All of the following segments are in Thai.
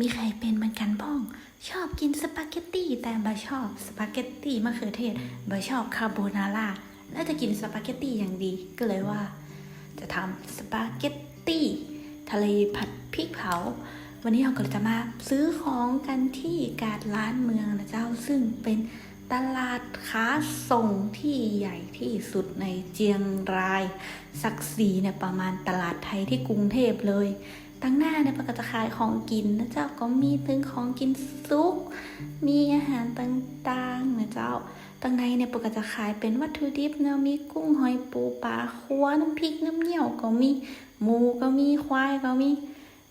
มีใครเป็นเหมือนกันบ้องชอบกินสปาเกตตี้แต่บ่ชอบสปาเกตตี้มะเขือเทศบ่ชอบคาโบนาร่าแล้วจะกินสปาเกตตี้อย่างดีก็เลยว่า จะทำสปาเกตตี้ทะเลผัดพริกเผา วันนี้เราก็จะมาซื้อของกันที่กาดร้านเมืองนะเจ้าซึ่งเป็น ตลาดค้าส่งที่ใหญ่ที่สุดในเจียงราย ศักดิ์ศรีเนี่ยประมาณตลาดไทยที่กรุงเทพเลย ตั้งหน้าเนี่ยปกติขายของกินนะเจ้าก็มีถึงของกินซุก มีอาหารต่างๆนะเจ้าตั้งในเนี่ยปกติขายเป็นวัตถุดิบเนาะมีกุ้งหอยปูปลาคัวน้ำพริกน้ำเงี้ยวก็มีหมูก็มีควายก็มี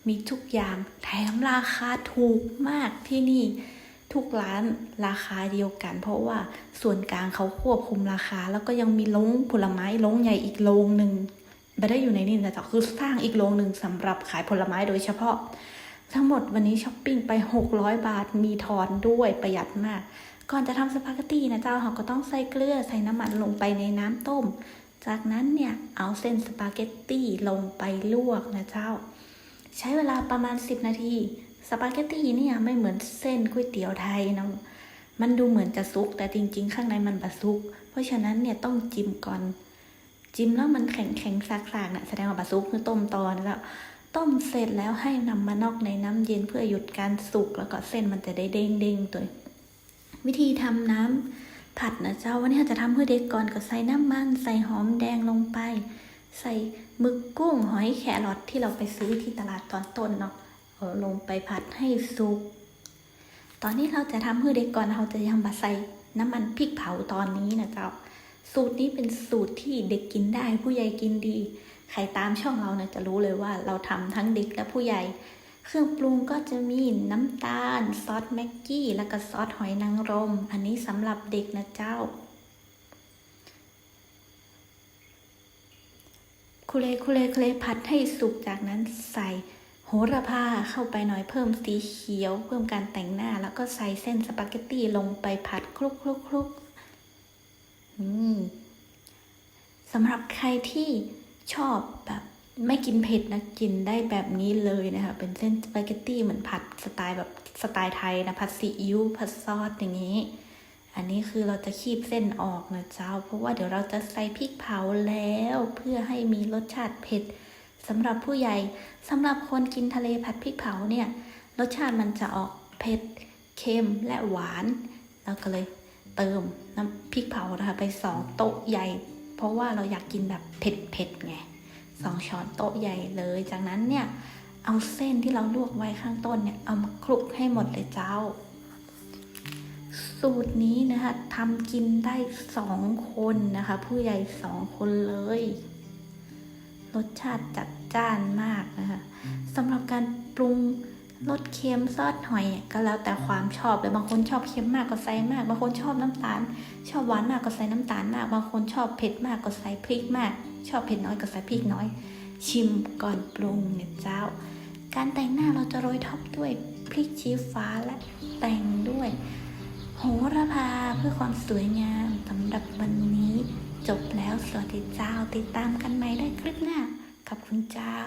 มีทุกอย่างแถมราคาถูกมากที่นี่ ทุกร้านราคาเดียวกัน เพราะว่าส่วนกลางเขาควบคุมราคา แล้วก็ยังมีลงผลไม้ลงใหญ่อีกโรงหนึ่งไม่ได้อยู่ในนี่นะจ๊ะคือสร้างอีกโรงหนึ่งสำหรับขายผลไม้โดยเฉพาะ ทั้งหมดวันนี้ช้อปปิ้งไป 600 บาทมีทอนด้วยประหยัดมาก ก่อนจะทำสปาเกตตีนะเจ้าเราก็ต้องใส่เกลือใส่น้ำมันลงไปในน้ำต้ม จากนั้นเนี่ยเอาเส้นสปาเกตตีลงไปลวกนะเจ้า ใช้เวลาประมาณ 10 นาที สปาเกตตี้เนี่ยไม่เหมือนเส้นก๋วยเตี๋ยวไทยเนาะมันดูเหมือนจะซุก แต่จริง ๆ ข้างในมันบะซุก เพราะฉะนั้นเนี่ยต้องจิ้มก่อน จิ้มแล้วมันแข็งแข็งซากๆนะแสดงว่าบะซุกคือต้มตอนแล้วต้มเสร็จแล้วให้นำมานอกในน้ำเย็นเพื่อหยุดการสุกแล้วก็เส้นมันจะได้เด้งเด้งๆตัววิธีทำน้ำผัดนะเจ้าวันนี้เราจะทำเพื่อเด็กก่อนก็ใส่น้ำมัน ใส่หอมแดงลงไป ใส่หมึกกุ้งหอยแครอทที่เราไปซื้อที่ตลาดตอนต้นเนาะ เอาลงไปผัดให้สุก ตอนนี้เราจะทำเพื่อเด็กก่อนเราจะทำบะใส่น้ำมันพริกเผาตอนนี้นะเจ้า สูตรนี้เป็นสูตรที่เด็กกินได้ผู้ใหญ่กินดี ใครตามช่องเราเนี่ยจะรู้เลยว่าเราทำทั้งเด็กและผู้ใหญ่ เครื่องปรุงก็จะมีน้ำตาล ซอสแม็กกี้ แล้วก็ซอสหอยนางรม อันนี้สำหรับเด็กนะเจ้าคุเลคุเลคุเลผัดให้สุกจากนั้นใส่ โหระพาเข้าไปหน่อยเพิ่มสีเขียว เพิ่มการแต่งหน้า แล้วก็ใส่เส้นสปาเกตตี้ลงไปผัดคลุกคลุกคลุกนี่สำหรับใครที่ชอบแบบไม่กินเผ็ดนะกินได้แบบนี้เลยนะคะ เป็นเส้นสปาเกตตี้เหมือนผัดสไตล์แบบสไตล์ไทยนะผัดซีอิ๊วผัดซอสอย่างนี้ อันนี้คือเราจะคีบเส้นออกนะเจ้า เพราะว่าเดี๋ยวเราจะใส่พริกเผาแล้ว เพื่อให้มีรสชาติเผ็ด สำหรับผู้ใหญ่สำหรับคนกินทะเลผัดพริกเผาเนี่ยรสชาติมันจะออกเผ็ดเค็มและหวานเราก็เลยเติมน้ำพริกเผานะคะไปสองโต๊ะใหญ่ เพราะว่าเราอยากกินแบบเผ็ดเผ็ดๆไงสองช้อนโต๊ะใหญ่เลย จากนั้นเนี่ยเอาเส้นที่เราลวกไว้ข้างต้นเนี่ยเอามาคลุกให้หมดเลยเจ้า สูตรนี้นะคะทำกินได้สองคนนะคะ ผู้ใหญ่สองคนเลย รสชาติจัดจ้านมากนะคะสำหรับการปรุงรสเค็มซอสหอยเนี่ยก็แล้วแต่ความชอบเลยบางคนชอบเค็มมากก็ใส่มาก บางคนชอบน้ำตาล ชอบหวานมากก็ใส่น้ำตาลมาก บางคนชอบเผ็ดมากก็ใส่พริกมาก ชอบเผ็ดน้อยก็ใส่พริกน้อย ชิมก่อนปรุงเนี่ยเจ้า การแต่งหน้าเราจะโรยท็อปด้วยพริกชี้ฟ้าและแต่งด้วยโหระพา เพื่อความสวยงามสำหรับวันนี้ จบแล้วสวัสดีเจ้าติดตามกันใหม่ได้คลิปหน้าขอบคุณเจ้า